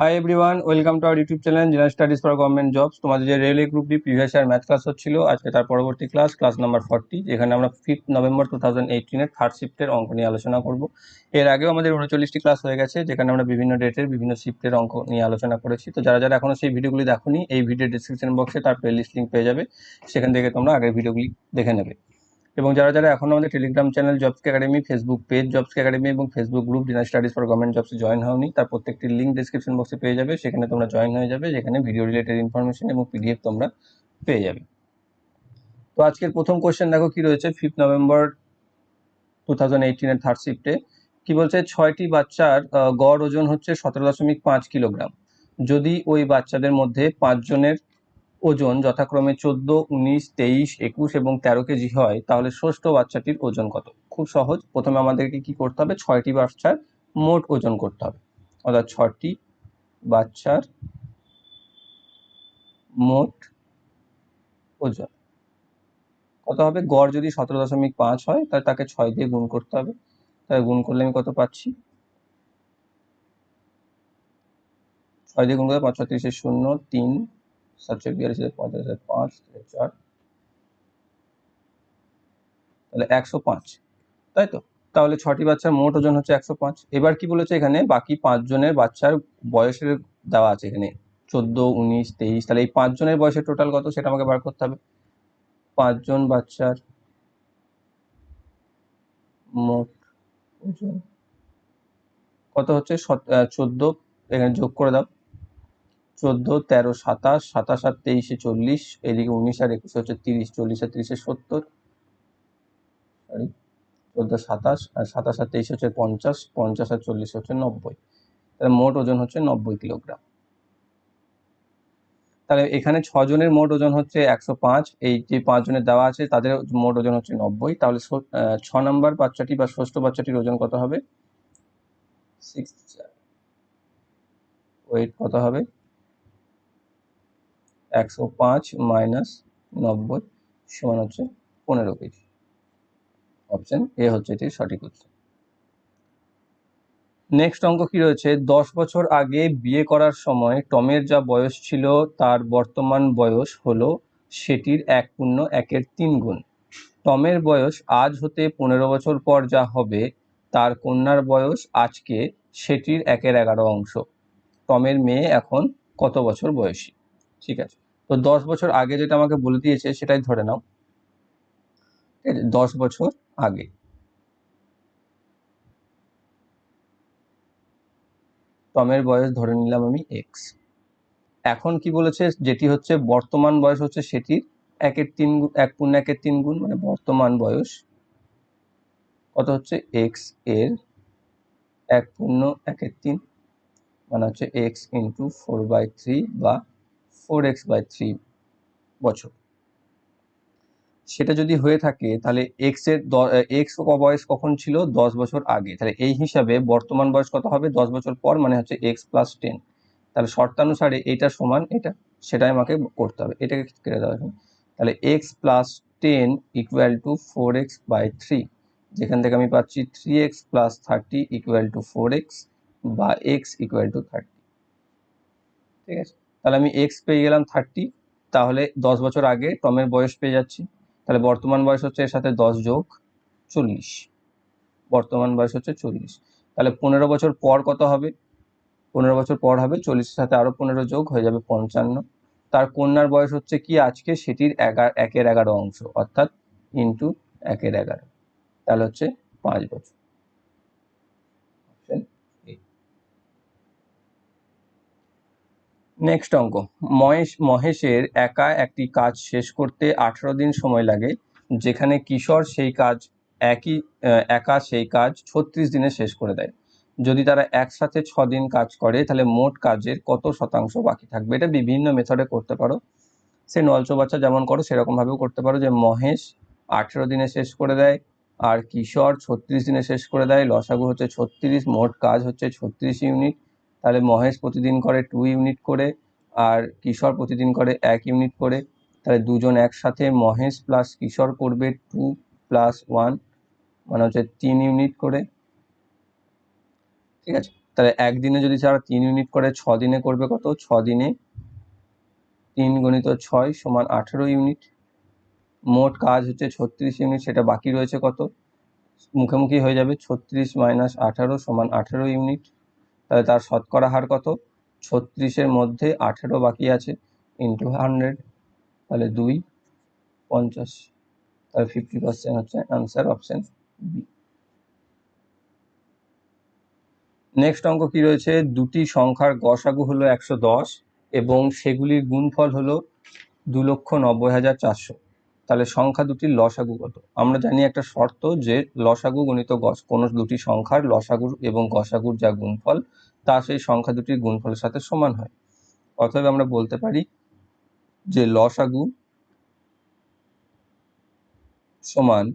Hi everyone welcome to our YouTube channel general studies for government jobs তোমাদের যে railway গ্রুপটি previous year math class হচ্ছিল, আজকে তার পরবর্তী ক্লাস ক্লাস নাম্বার ফর্টি যেখানে আমরা ফিফথ নভেম্বর টু থাউজেন্ড এইটিনের থার্ড শিফটের অঙ্ক নিয়ে আলোচনা করব। এর আগেও আমাদের উনচল্লিশটি ক্লাস হয়ে গেছে, যেখানে আমরা বিভিন্ন ডেটের বিভিন্ন শিফটের অঙ্ক নিয়ে আলোচনা করেছি। তো যারা যারা এখনও সেই ভিডিওগুলি দেখোনি, এই ভিডিও ডিসক্রিপশন বক্সে তার প্লেলিস্ট লিঙ্ক পেয়ে যাবে। সেখান থেকে তোমরা আগের ভিডিওগুলি দেখে নেবে। এবং যারা যারা এখন আমাদের telegram channel jobs academy facebook page jobs academy এবং facebook group dinner studies for government জবসে join হওনি, তার প্রত্যেকটি লিঙ্ক ডিসক্রিপশন বক্সে পেয়ে যাবে, সেখানে তোমরা জয়েন হয়ে যাবে, যেখানে ভিডিও রিলেটেড ইনফরমেশন এবং পিডিএফ তোমরা পেয়ে যাবে। তো আজকের প্রথম কোয়েশ্চেন দেখো কি রয়েছে fifth November two thousand third শিফটে কি বলছে, ছয়টি বাচ্চার গড় ওজন হচ্ছে সতেরো দশমিক পাঁচ কিলোগ্রাম। যদি ওই বাচ্চাদের মধ্যে পাঁচজনের ওজন যথাক্রমে চোদ্দ, উনিশ, তেইশ, একুশ এবং তেরো কেজি হয়, তাহলে ষষ্ঠ বাচ্চাটির ওজন কত? খুব সহজ। প্রথমে আমাদেরকে কি করতে হবে? ছয়টি বাচ্চার মোট ওজন করতে হবে। অর্থাৎ ছটি বাচ্চার মোট ওজন। কত হবে? গড় যদি সতেরো দশমিক পাঁচ হয়, তাহলে তাকে ছয় দিয়ে গুণ করতে হবে। তাহলে গুণ করলে আমি কত পাচ্ছি? ছয় দিয়ে গুণ করলে পাঁচ ছত্রিশে শূন্য, তিন সাতশো বিয়াল্লিশ পঞ্চাশ হাজার পাঁচ চার। তাহলে একশো পাঁচ। তাই তো? তাহলে ছটি বাচ্চার মোট ওজন হচ্ছে একশো পাঁচ। এবার কি বলেছে এখানে? বাকি পাঁচজনের বাচ্চার বয়সের দেওয়া আছে এখানে। চোদ্দ উনিশ তেইশ তাহলে এই পাঁচজনের বয়সের টোটাল কত? সেটা আমাকে বার করতে হবে। পাঁচজন বাচ্চার মোট ওজন। কত হচ্ছে? চোদ্দ। এখানে যোগ করে দাও। চোদ্দ, তেরো, সাতাশ সাতাশ আর তেইশে চল্লিশ, এদিকে উনিশ আর একুশে হচ্ছে তিরিশ, চল্লিশ আর তিরিশে সত্তর সরি চোদ্দ, সাতাশ, আর সাতাশ আর তেইশ হচ্ছে পঞ্চাশ পঞ্চাশ আর চল্লিশ হচ্ছে নব্বই। তাহলে মোট ওজন হচ্ছে নব্বই কিলোগ্রাম। তাহলে এখানে ছজনের মোট ওজন হচ্ছে একশো পাঁচ, এই যে পাঁচজনের দেওয়া আছে তাদের মোট ওজন হচ্ছে নব্বই। তাহলে ছ নম্বর বাচ্চাটি বা ষষ্ঠ বাচ্চাটির ওজন কত হবে? সিক্স ওয়েট কত হবে? একশো পাঁচ মাইনাস নব্বই সমান হচ্ছে পনেরো কেজি অপশন এ হচ্ছে এটির সঠিক উত্তর। নেক্সট অঙ্ক কি রয়েছে? দশ বছর আগে বিয়ে করার সময় টমের যা বয়স ছিল, তার বর্তমান বয়স হলো সেটির এক পূর্ণ একের তিন গুণ। টমের বয়স আজ হতে পনেরো বছর পর যা হবে, তার কন্যার বয়স আজকে সেটির একের এগারো অংশ। টমের মেয়ে এখন কত বছর বয়সী? ঠিক আছে। তো দশ বছর আগে যেটা আমাকে বলে দিয়েছে সেটাই ধরে নাও। দশ বছর আগে। টমের বয়স ধরে নিলাম আমি এক্স এখন কি বলেছে? যেটি হচ্ছে বর্তমান বয়স হচ্ছে সেটির একের তিন এক পূর্ণ একের তিন গুণ মানে বর্তমান বয়স কত হচ্ছে? এক্সের এক পূর্ণ একের তিন মানে হচ্ছে X into four by three বা ফোর এক্স বাই থ্রি বছর। সেটা যদি হয়ে থাকে, তাহলে এক্সের এক্স বয়স কখন ছিল? দশ বছর আগে। তাহলে এই হিসাবে বর্তমান বয়স কত হবে? দশ বছর পর মানে হচ্ছে এক্স প্লাস টেন তাহলে শর্তানুসারে এটা সমান, এটা, সেটাই আমাকে করতে হবে। এটাকে কেটে দেওয়া এখন। তাহলে X plus ten equal to four X by three যেখান থেকে আমি পাচ্ছি three X plus thirty equal to four X বা এক্স ইকুয়াল টু থার্টি ঠিক আছে? তাহলে আমি এক্স পেয়ে গেলাম থার্টি তাহলে দশ বছর আগে টমের বয়স পেয়ে যাচ্ছি। তাহলে বর্তমান বয়স হচ্ছে এর সাথে দশ যোগ চল্লিশ। বর্তমান বয়স হচ্ছে চল্লিশ। তাহলে পনেরো বছর পর কত হবে? পনেরো বছর পর হবে, চল্লিশের সাথে আরও পনেরো যোগ হয়ে যাবে পঞ্চান্ন। তার কন্যার বয়স হচ্ছে কি? আজকে সেটির এগারো, একের এগারো অংশ, অর্থাৎ ইন্টু একের এগারো। তাহলে হচ্ছে পাঁচ বছর। নেক্সট অঙ্ক। মহেশ, মহেশের একা একটি কাজ শেষ করতে আঠারো দিন সময় লাগে, যেখানে কিশোর সেই কাজ একই একা সেই কাজ ছত্রিশ দিনে শেষ করে দেয়। যদি তারা একসাথে ছ দিন কাজ করে, তাহলে মোট কাজের কত শতাংশ বাকি থাকবে? এটা বিভিন্ন মেথডে করতে পারো। সে নলচো বাচ্চা যেমন করো, সেরকমভাবেও করতে পারো যে মহেশ আঠেরো দিনে শেষ করে দেয়, আর কিশোর ছত্রিশ দিনে শেষ করে দেয়। লসাগু হচ্ছে ছত্রিশ, মোট কাজ হচ্ছে ছত্রিশ ইউনিট। তাহলে মহেশ প্রতিদিন করে টু ইউনিট করে, আর কিশোর প্রতিদিন করে এক ইউনিট করে। তাহলে দুজন একসাথে মহেশ প্লাস কিশোর করবে টু প্লাস ওয়ান মানে হচ্ছে তিন ইউনিট করে। ঠিক আছে? তাহলে একদিনে যদি তারা তিন ইউনিট করে ছ দিনে করবে কত? ছ দিনে তিন গণিত ছয় সমান আঠেরো ইউনিট মোট কাজ হচ্ছে ছত্রিশ ইউনিট সেটা বাকি রয়েছে কত? মুখোমুখি হয়ে যাবে ছত্রিশ মাইনাস আঠারো সমান আঠেরো ইউনিট তাহলে তার শতকরা হার কত? ছত্রিশের মধ্যে আঠেরো বাকি আছে ইন্টু হান্ড্রেড তাহলে দুই, পঞ্চাশ। তাহলে ফিফটি পার্সেন্ট হচ্ছে অ্যান্সার অপশন বি নেক্সট অঙ্ক কি রয়েছে? দুটি সংখ্যার গসাগু হলো একশো দশ এবং সেগুলির গুণফল হলো দু লক্ষ নব্বই হাজার চারশো। তাহলে সংখ্যা দুটির লসাগু কত? আমরা জানি একটা শর্ত যে লসাগু গণিত গস, কোনো দুটি সংখ্যার লসাগুর এবং গসাগুর যা গুণফল, তা সেই সংখ্যা দুটির গুণফলের সাথে সমান হয়। অতএব আমরা বলতে পারি যে লসাগু সমান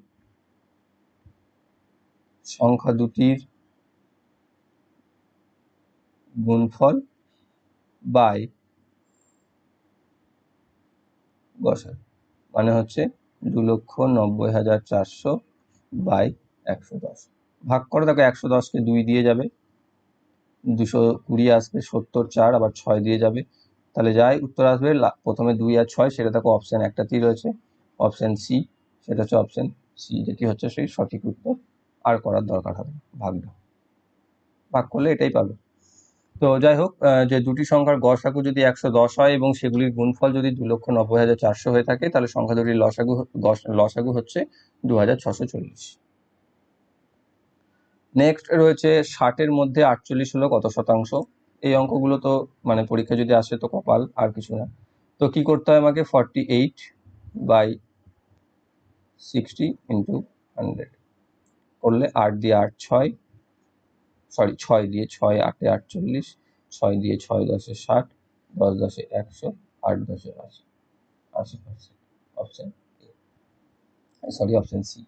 সংখ্যা দুটির গুণফল বাই গসাগু। মানে হচ্ছে দু লক্ষ নব্বই হাজার চারশো বাই একশো দশ। ভাগ করে দেখো, একশো দশকে দুই দিয়ে যাবে। দুশো কুড়ি আসবে, সত্তর চার, আবার ছয় দিয়ে যাবে। তাহলে যাই, উত্তর আসবে প্রথমে দুই আর ছয়, সেটা দেখো অপশান একটাতেই রয়েছে। অপশান সি সেটা হচ্ছে অপশান সি যেটি হচ্ছে সেই সঠিক উত্তর। আর করার দরকার হবে ভাগটা ভাগ করলে এটাই পাবে। তো যাই হোক যে দুটি সংখ্যার গসাগু যদি একশো দশ হয় এবং সেগুলির গুণফল যদি দু লক্ষ নব্বই হাজার চারশো হয়ে থাকে, তাহলে সংখ্যা দুটির লসাগু লসাগু হচ্ছে দু হাজার ছশো চল্লিশ। নেক্সট রয়েছে ষাটের মধ্যে আটচল্লিশ হলো কত শতাংশ? এই অঙ্কগুলো তো মানে পরীক্ষা যদি আসে তো কপাল, আর কিছু না। তো কি করতে হয় আমাকে? Forty eight by sixty into hundred করলে আট দিয়ে আট ছয় সরি ছয় দিয়ে ছয় আটে আটচল্লিশ, ছয় দিয়ে ছয় দশে ষাট, দশ দশে একশো, আট দশে আশি। আশি percent option sorry option C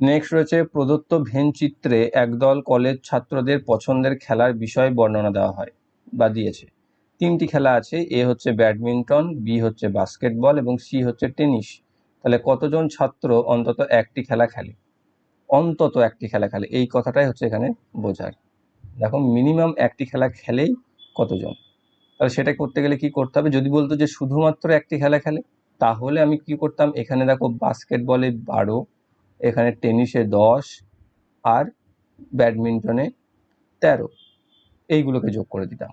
next রয়েছে প্রদত্ত ভেন চিত্রে একদল কলেজ ছাত্রদের পছন্দের খেলার বিষয় বর্ণনা দেওয়া হয় বা দিয়েছে। তিনটি খেলা আছে এ হচ্ছে ব্যাডমিন্টন বি হচ্ছে বাস্কেটবল এবং সি হচ্ছে টেনিস। তাহলে কতজন ছাত্র অন্তত একটি খেলা খেলে? অন্তত একটি খেলা খেলে। এই কথাটাই হচ্ছে এখানে বোঝার। দেখো মিনিমাম একটি খেলা খেলেই কতজন? তাহলে সেটা করতে গেলে কি করতে হবে? যদি বলতো যে শুধুমাত্র একটি খেলা খেলে, তাহলে আমি কি করতাম? এখানে দেখো বাস্কেটবলে বারো, এখানে টেনিসে দশ, আর ব্যাডমিন্টনে তেরো। এইগুলোকে যোগ করে দিতাম।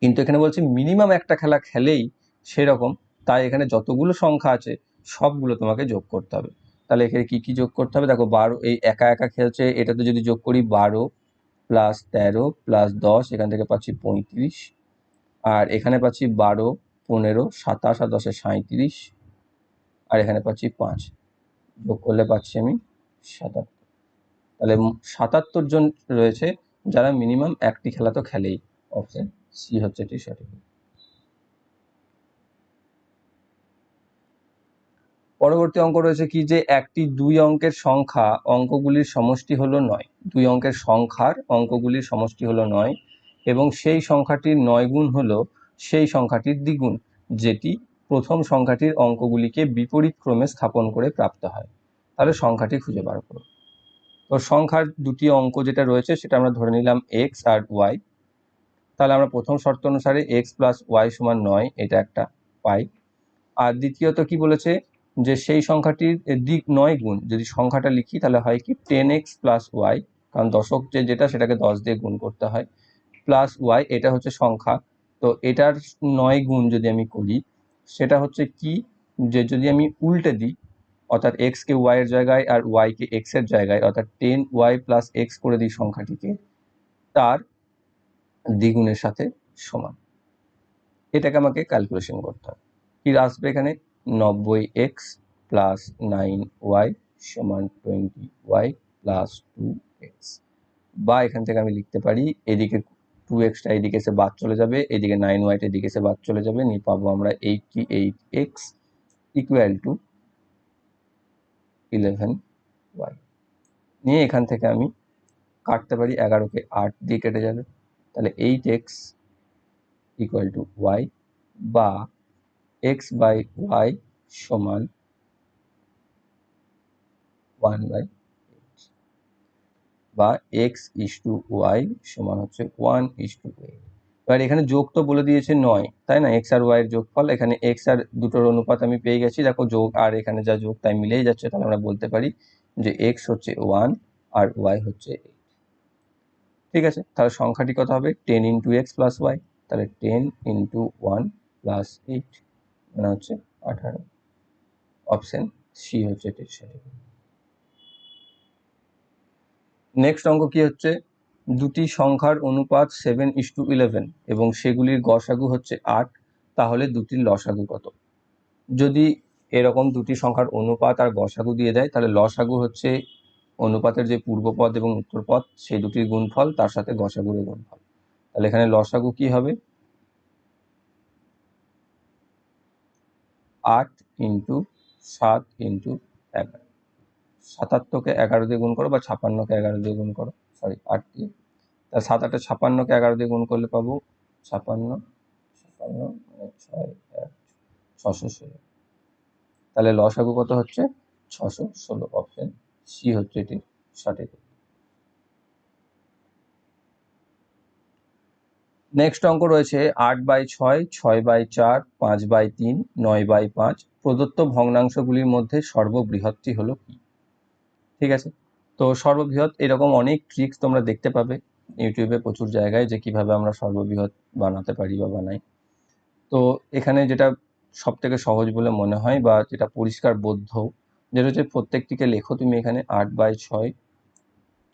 কিন্তু এখানে বলছি মিনিমাম একটা খেলা খেলেই সেরকম। তাই এখানে যতগুলো সংখ্যা আছে, সবগুলো তোমাকে যোগ করতে হবে। তাহলে এখানে কী কী যোগ করতে হবে? দেখো বারো, এই একা একা খেলছে, এটাতে যদি যোগ করি বারো প্লাস তেরো প্লাস দশ, এখান থেকে পাচ্ছি পঁয়ত্রিশ। আর এখানে পাচ্ছি বারো, পনেরো, সাতাশ আর দশে সাঁত্রিশ আর এখানে পাচ্ছি পাঁচ। যোগ করলে পাচ্ছি আমি সাতাত্তর। তাহলে সাতাত্তর জন রয়েছে, যারা মিনিমাম একটি খেলা তো খেলেই। অপশন সি হচ্ছে এটি সঠিক। পরবর্তী অঙ্ক রয়েছে কি যে একটি দুই অঙ্কের সংখ্যা অঙ্কগুলির সমষ্টি হলো নয়। দুই অঙ্কের সংখ্যার অঙ্কগুলির সমষ্টি হলো নয় এবং সেই সংখ্যাটির নয় গুণ হলো সেই সংখ্যাটির দ্বিগুণ, যেটি প্রথম সংখ্যাটির অঙ্কগুলিকে বিপরীত ক্রমে স্থাপন করে প্রাপ্ত হয়। তাহলে সংখ্যাটি খুঁজে বার করো। তো সংখ্যার দুটি অঙ্ক যেটা রয়েছে সেটা আমরা ধরে নিলাম এক্স আর ওয়াই তাহলে আমরা প্রথম শর্ত অনুসারে এক্স প্লাস ওয়াই সমান নয়, এটা একটা পাই। আর দ্বিতীয়ত কি বলেছে? যে সেই সংখ্যাটির দিক নয় গুণ। যদি সংখ্যাটা লিখি, তাহলে হয় কি? টেন এক্স প্লাস ওয়াই কারণ দশক যে যেটা, সেটাকে দশ দিয়ে গুণ করতে হয়। প্লাস ওয়াই এটা হচ্ছে সংখ্যা। তো এটার নয় গুণ যদি আমি করি, সেটা হচ্ছে কি? যে যদি আমি উল্টে দিই, অর্থাৎ এক্সকে ওয়াইয়ের জায়গায় আর ওয়াইকে এক্সের জায়গায়, অর্থাৎ টেন ওয়াই প্লাস এক্স করে দিই সংখ্যাটিকে, তার দ্বিগুণের সাথে সমান। এটাকে আমাকে ক্যালকুলেশন করতে হবে। কি আসবে এখানে? নব্বই এক্স প্লাস নাইন ওয়াই সমান twenty y plus two x. বা এখান থেকে আমি লিখতে পারি, এদিকে টু এক্সটা এদিকে এসে বাদ চলে যাবে, এদিকে নাইন ওয়াইটা এদিকে এসে বাদ চলে যাবে, নিয়ে পাবো আমরা eighty eight x equal to eleven y. নিয়ে এখান থেকে আমি কাটতে পারি এগারোকে আট দিয়ে কেটে যাবে, তাহলে eight x equal to y বা এক্স বাই ওয়াই সমান ওয়ান বাই বা এক্স ইস টু ওয়াই সমান হচ্ছে ওয়ান ইস টু এইট এবার এখানে যোগ তো বলে দিয়েছে নয়, তাই না? এক্স আর ওয়াই এর যোগফল, এখানে এক্স আর দুটোর অনুপাত আমি পেয়ে গেছি। দেখো যোগ আর এখানে যা যোগ, তাই মিলেই যাচ্ছে। তাহলে আমরা বলতে পারি যে এক্স হচ্ছে ওয়ান আর ওয়াই হচ্ছে এইট ঠিক আছে? তাহলে সংখ্যাটি কত হবে? Ten into x plus y তাহলে ten into one plus eight মানে হচ্ছে আঠারো। অপশন সি হচ্ছে এটির সঠিক নেক্সট অঙ্ক কি হচ্ছে? দুটি সংখ্যার অনুপাত সেভেন ইস টু ইলেভেন এবং সেগুলির গসাগু হচ্ছে আট, তাহলে দুটির লসাগু কত? যদি এরকম দুটি সংখ্যার অনুপাত আর গসাগু দিয়ে দেয়, তাহলে লসাগু হচ্ছে অনুপাতের যে পূর্বপদ এবং উত্তরপদ সেই দুটির গুণফল, তার সাথে গসাগুর গুণফল। তাহলে এখানে লসাগু কি হবে? আট ইন্টু সাত ইন্টু এগারো। সাতাত্তরকে এগারো দিয়ে গুণ করো বা ছাপান্নকে এগারো দিয়ে গুণ করো সরি আট দিয়ে। তা সাত আটে ছাপান্নকে এগারো দিয়ে গুণ করলে পাবো ছাপান্ন ছাপান্ন মানে ছয়, এক, ছশো ষোলো। তাহলে লসাগু কত হচ্ছে? ছশো ষোলো। অপশন সি হচ্ছে এটি সঠিক নেক্সট অঙ্ক রয়েছে আট বাই ছয় ছয় বাই চার, পাঁচ বাই তিন, নয় বাই পাঁচ। প্রদত্ত ভগ্নাংশগুলির মধ্যে সর্ববৃহৎটি হলো কি? ঠিক আছে? তো সর্ববৃহৎ এরকম অনেক ট্রিক্স তোমরা দেখতে পাবে। ইউটিউবে প্রচুর জায়গায় যে কীভাবে আমরা সর্ববৃহৎ বানাতে পারি বা বানাই। তো এখানে যেটা সব থেকে সহজ বলে মনে হয় বা যেটা পরিষ্কার বোধ্য যেটা হচ্ছে প্রত্যেকটিকে লেখো তুমি এখানে আট বাই ছয়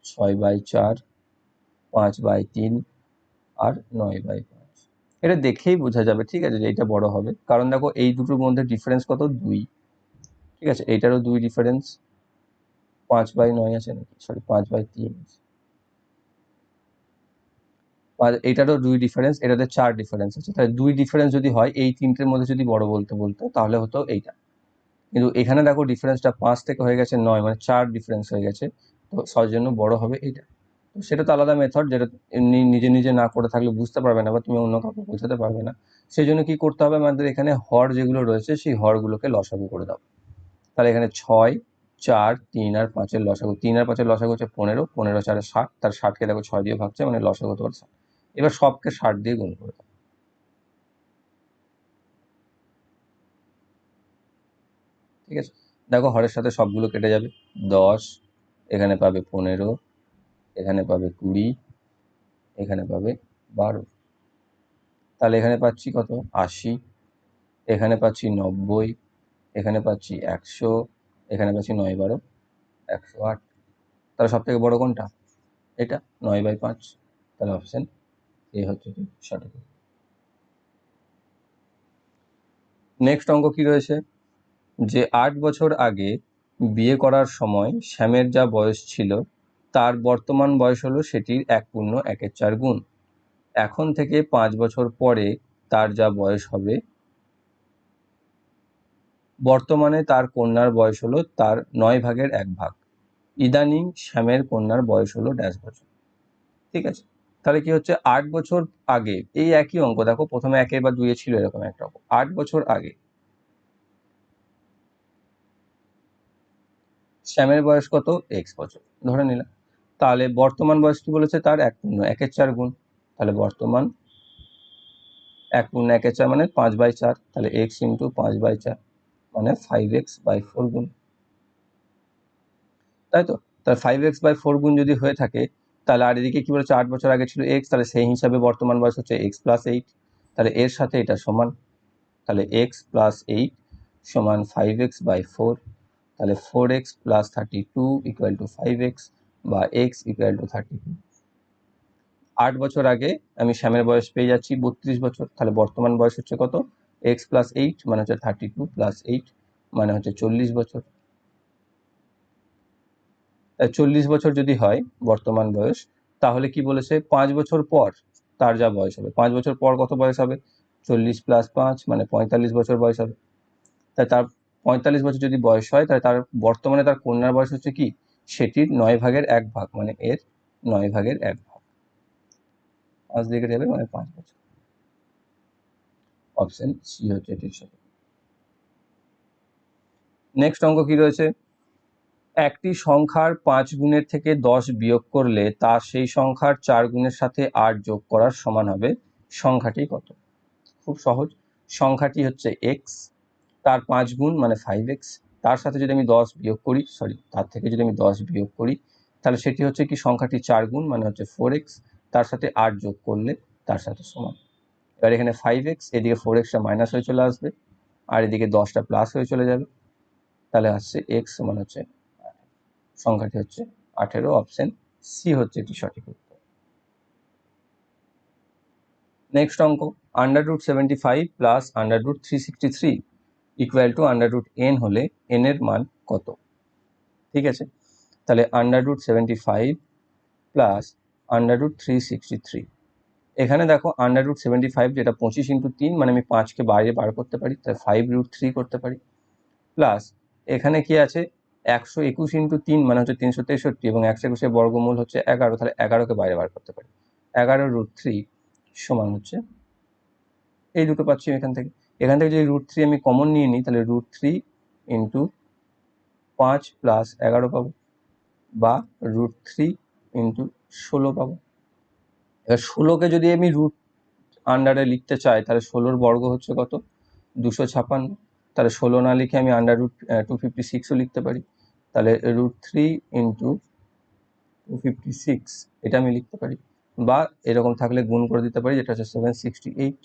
ছয় বাই চার, পাঁচ বাই তিন আর নয় বাই পাঁচ এটা দেখেই বোঝা যাবে, ঠিক আছে, যে এইটা বড় হবে। কারণ দেখো, এই দুটোর মধ্যে ডিফারেন্স কত? দুই। ঠিক আছে, এইটারও দুই ডিফারেন্স পাঁচ বাই নয় আছে নাকি? সরি পাঁচ বাই তিন এইটারও দুই ডিফারেন্স এটাতে চার ডিফারেন্স আছে। তাহলে দুই ডিফারেন্স যদি হয়, এই তিনটের মধ্যে যদি বড় বলতে বলতো, তাহলে হতো এইটা। কিন্তু এখানে দেখো ডিফারেন্সটা পাঁচ থেকে হয়ে গেছে নয় মানে চার ডিফারেন্স হয়ে গেছে। তো সবার জন্য বড় হবে এইটা। সেটা তো আলাদা মেথড যেটা এমনি নিজে নিজে না করে থাকলে বুঝতে পারবে না বা তুমি অন্য কাউকে বোঝাতে পারবে না। সেই জন্য কি করতে হবে? আমাদের এখানে হর যেগুলো রয়েছে সেই হরগুলোকে লসাগু করে দাও। তাহলে এখানে ছয় চার তিন আর পাঁচের লসাগু। তিন আর পাঁচের লসাগু হচ্ছে পনেরো পনেরো চারে ষাট তার ষাটকে দেখো ছয় দিয়ে ভাগছে মানে লসাগু হতে পারছে এবার সবকে ষাট দিয়ে গুণ করে দাও। ঠিক আছে? দেখো হরের সাথে সবগুলো কেটে যাবে। দশ এখানে পাবে পনেরো এখানে পাবে কুড়ি, এখানে পাবে বারো। তাহলে এখানে পাচ্ছি কত? আশি। এখানে পাচ্ছি নব্বই, এখানে পাচ্ছি একশো, এখানে পাচ্ছি নয় বারো, একশো আট। তাহলে সব থেকে বড়ো কোনটা? এটা, নয় বাই পাঁচ। তাহলে অপশান এ হচ্ছে সঠিক। নেক্সট অঙ্ক কি রয়েছে? যে আট বছর আগে বিয়ে করার সময় শ্যামের যা বয়স ছিল তার বর্তমান বয়স হলো সেটির এক পূর্ণ একের চার গুণ। এখন থেকে পাঁচ বছর পরে তার যা বয়স হবে, বর্তমানে তার কন্যার বয়স হলো তার নয় ভাগের এক ভাগ। ইদানিং শ্যামের কন্যার বয়স হলো ড্যাশ বছর। ঠিক আছে? তাহলে কি হচ্ছে? আট বছর আগে, এই একই অঙ্ক, দেখো প্রথমে একে বা দুইয়ে ছিল এরকম একটা অঙ্ক। আট বছর আগে শ্যামের বয়স কত? এক্স বছর। ধরে নিলাম। তাহলে বর্তমান বয়স কি বলেছে তার? এক পূর্ণ একের চার গুণ। তাহলে বর্তমান এক পূর্ণ একের চার মানে পাঁচ বাই চার। তাহলে এক্স ইন্টু পাঁচ বাই চার মানে ফাইভ এক্স বাই ফোর গুণ। তাই তো? তাহলে ফাইভ এক্স বাই ফোর গুণ যদি হয়ে থাকে, তাহলে আর এদিকে কি বলেছে? আট বছর আগে ছিল এক্স তাহলে সেই হিসাবে বর্তমান বয়স হচ্ছে এক্স প্লাস এইট তাহলে এর সাথে এটা সমান। তাহলে এক্স প্লাস এইট সমান ফাইভ এক্স বাই ফোর তাহলে four x plus thirty two equal to five x বা x equal to thirty two আট বছর আগে আমি শ্যামের বয়স পেয়ে যাচ্ছি, বত্রিশ বছর। তাহলে বর্তমান বয়স হচ্ছে কত? এক্স প্লাস এইট মানে হচ্ছে থার্টি টু প্লাস এইট মানে হচ্ছে চল্লিশ বছর। চল্লিশ বছর যদি হয় বর্তমান বয়স, তাহলে কি বলেছে? পাঁচ বছর পর তার যা বয়স হবে। পাঁচ বছর পর কত বয়স হবে? চল্লিশ প্লাস পাঁচ মানে পঁয়তাল্লিশ বছর বয়স হবে। তাই তার পঁয়তাল্লিশ বছর যদি বয়স হয়, তাহলে তার বর্তমানে তার কন্যার বয়স হচ্ছে কি? সেটির নয় ভাগের এক ভাগ মানে এর নয় ভাগের এক ভাগ। পাঁচ দিকে যাবে মানে পাঁচ বছর। অপশন সি হচ্ছে এটির সাথে। নেক্সট অঙ্ক কি রয়েছে? একটি সংখ্যার পাঁচ গুণের থেকে দশ বিয়োগ করলে তা সেই সংখ্যার চার গুণের সাথে আট যোগ করার সমান হবে সংখ্যাটি কত? খুব সহজ। সংখ্যাটি হচ্ছে এক্স তার পাঁচ গুণ মানে ফাইভ এক্স তার সাথে যদি আমি দশ বিয়োগ করি সরি তার থেকে যদি আমি দশ বিয়োগ করি, তাহলে সেটি হচ্ছে কি সংখ্যাটি চার গুণ মানে হচ্ছে ফোর এক্স তার সাথে আট যোগ করলে তার সাথে সমান। এবার এখানে ফাইভ এক্স এদিকে ফোর এক্সটা মাইনাস হয়ে চলে আসবে, আর এদিকে দশটা প্লাস হয়ে চলে যাবে। তাহলে আসছে এক্স সমান হচ্ছে সংখ্যাটি হচ্ছে আঠেরো অপশন সি হচ্ছে এটি সঠিক উত্তর। নেক্সট অঙ্ক under root seventy five plus under root three sixty three equal to under root n হলে এন এর মান কত? ঠিক আছে? তাহলে under root seventy five plus under root three sixty three এখানে দেখো আন্ডার রুট সেভেন্টি ফাইভ যেটা পঁচিশ ইন্টু তিন মানে আমি পাঁচকে বাইরে বার করতে পারি, তাহলে ফাইভ রুট থ্রি করতে পারি। প্লাস এখানে কি আছে? একশো একুশ ইন্টু তিন মানে হচ্ছে তিনশো তেষট্টি এবং একশো একুশের বর্গমূল হচ্ছে এগারো, তাহলে এগারোকে বাইরে বার করতে পারি। এগারো রুট থ্রি সমান হচ্ছে, এই দুটো পাচ্ছি এখান থেকে। এখান থেকে যদি রুট থ্রি আমি কমন নিয়ে নিই, তাহলে রুট থ্রি ইন্টু পাঁচ প্লাস এগারো পাবো বা রুট থ্রি ইন্টু ষোলো পাবো। এবার ষোলোকে যদি আমি রুট আন্ডারে লিখতে চাই, তাহলে ষোলোর বর্গ হচ্ছে কত? দুশো ছাপান্ন তাহলে ষোলো না লিখে আমি আন্ডার রুট টু ফিফটি সিক্সও লিখতে পারি। তাহলে root three into two fifty six এটা আমি লিখতে পারি। বা এরকম থাকলে গুণ করে দিতে পারি, যেটা হচ্ছে সেভেন সিক্সটি এইট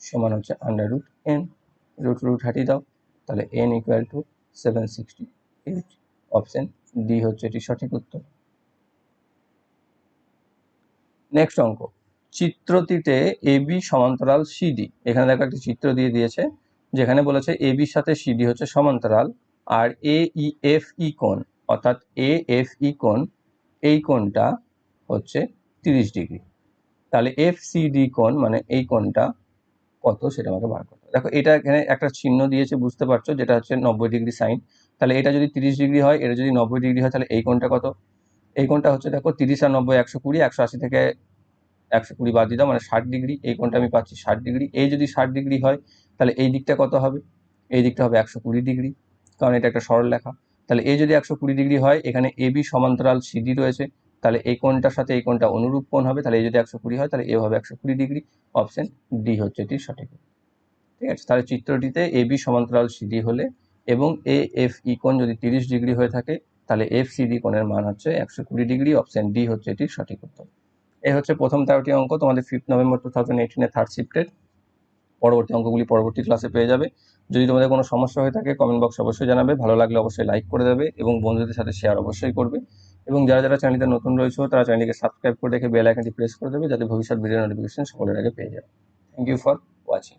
সমান হচ্ছে under root n root root হাঁটিয়ে দাও, তাহলে n equal to seven sixty eight option D হচ্ছে এটি সঠিক উত্তর। নেক্সট অঙ্ক, চিত্রটিতে এবি সমান্তরাল সিডি এখানে দেখো একটি চিত্র দিয়ে দিয়েছে, যেখানে বলেছে এবির সাথে সিডি হচ্ছে সমান্তরাল, আর এ ই এফ ই কোণ, অর্থাৎ এ এফ ই কোণ, এই কোণটা হচ্ছে তিরিশ ডিগ্রি। তাহলে এফ সি ডি কোণ মানে এই কোণটা কত সেটা আমাকে বার করতে দেখো, এটা এখানে একটা চিহ্ন দিয়েছে, বুঝতে পারছ, যেটা হচ্ছে নব্বই ডিগ্রি সাইন। তাহলে এটা যদি তিরিশ ডিগ্রি হয়, এটা যদি নব্বই ডিগ্রি হয়, তাহলে এই কোণটা কত? এই কোণটা হচ্ছে, দেখো, তিরিশ আর নব্বই একশো কুড়ি, একশো আশি থেকে একশো কুড়ি বাদ দিতাম মানে ষাট ডিগ্রি, এই কোণটা আমি পাচ্ছি ষাট ডিগ্রি। এই যদি ষাট ডিগ্রি হয়, তাহলে এই দিকটা কত হবে? এই দিকটা হবে একশো কুড়ি ডিগ্রি, কারণ এটা একটা সরল লেখা তাহলে এই যদি একশো কুড়ি ডিগ্রি হয়, এখানে এবি সমান্তরাল সিডি রয়েছে তাহলে এই কোণটার সাথে এই কোণটা অনুরূপ কোণ হবে, তাহলে এই যদি একশো কুড়ি হয়, তাহলে এভাবে একশো কুড়ি ডিগ্রি, অপশন ডি হচ্ছে এটি সঠিক ঠিক আছে, তাহলে চিত্রটিতে এ বি সমান্তরাল সিডি হলে এবং এ এফ ই কোণ যদি তিরিশ ডিগ্রি হয়ে থাকে, তাহলে এফ সিডি কোণের মান হচ্ছে একশো কুড়ি ডিগ্রি, অপশন ডি হচ্ছে এটি সঠিক উত্তর। এই হচ্ছে প্রথম তেরোটি অঙ্ক, তোমাদের ফিফথ নভেম্বর টু থাউজেন্ড এইটিনের থার্ড শিফটের পরবর্তী অঙ্কগুলি পরবর্তী ক্লাসে পেয়ে যাবে। যদি তোমাদের কোনো সমস্যা হয়ে থাকে কমেন্ট বক্সে অবশ্যই জানাবে, ভালো লাগলে অবশ্যই লাইক করে দেবে এবং বন্ধুদের সাথে শেয়ার অবশ্যই করবে। এবং যারা যারা চ্যানেলটা নতুন রয়েছে, তারা চ্যানেলটিকে সাবস্ক্রাইব করে রেখে বেল আইকনটি প্রেস করে দেবে, যাতে ভবিষ্যৎ ভিডিও নোটিফিকেশন সকলের আগে পেয়ে যাবে। Thank you for watching